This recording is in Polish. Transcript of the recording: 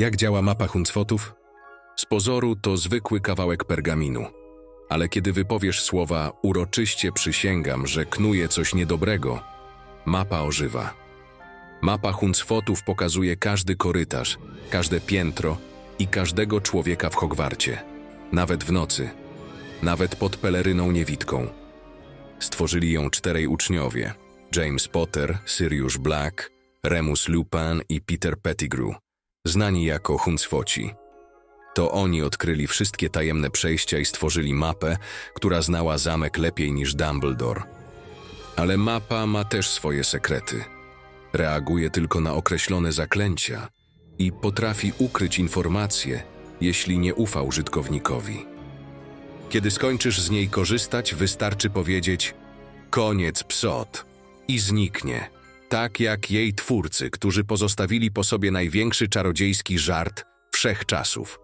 Jak działa mapa Huncwotów? Z pozoru to zwykły kawałek pergaminu. Ale kiedy wypowiesz słowa uroczyście przysięgam, że knuje coś niedobrego, mapa ożywa. Mapa Huncwotów pokazuje każdy korytarz, każde piętro i każdego człowieka w Hogwarcie. Nawet w nocy. Nawet pod peleryną niewidką. Stworzyli ją czterej uczniowie. James Potter, Sirius Black, Remus Lupin i Peter Pettigrew, znani jako Huncwoci. To oni odkryli wszystkie tajemne przejścia i stworzyli mapę, która znała zamek lepiej niż Dumbledore. Ale mapa ma też swoje sekrety. Reaguje tylko na określone zaklęcia i potrafi ukryć informacje, jeśli nie ufa użytkownikowi. Kiedy skończysz z niej korzystać, wystarczy powiedzieć koniec psot i zniknie, tak jak jej twórcy, którzy pozostawili po sobie największy czarodziejski żart wszechczasów.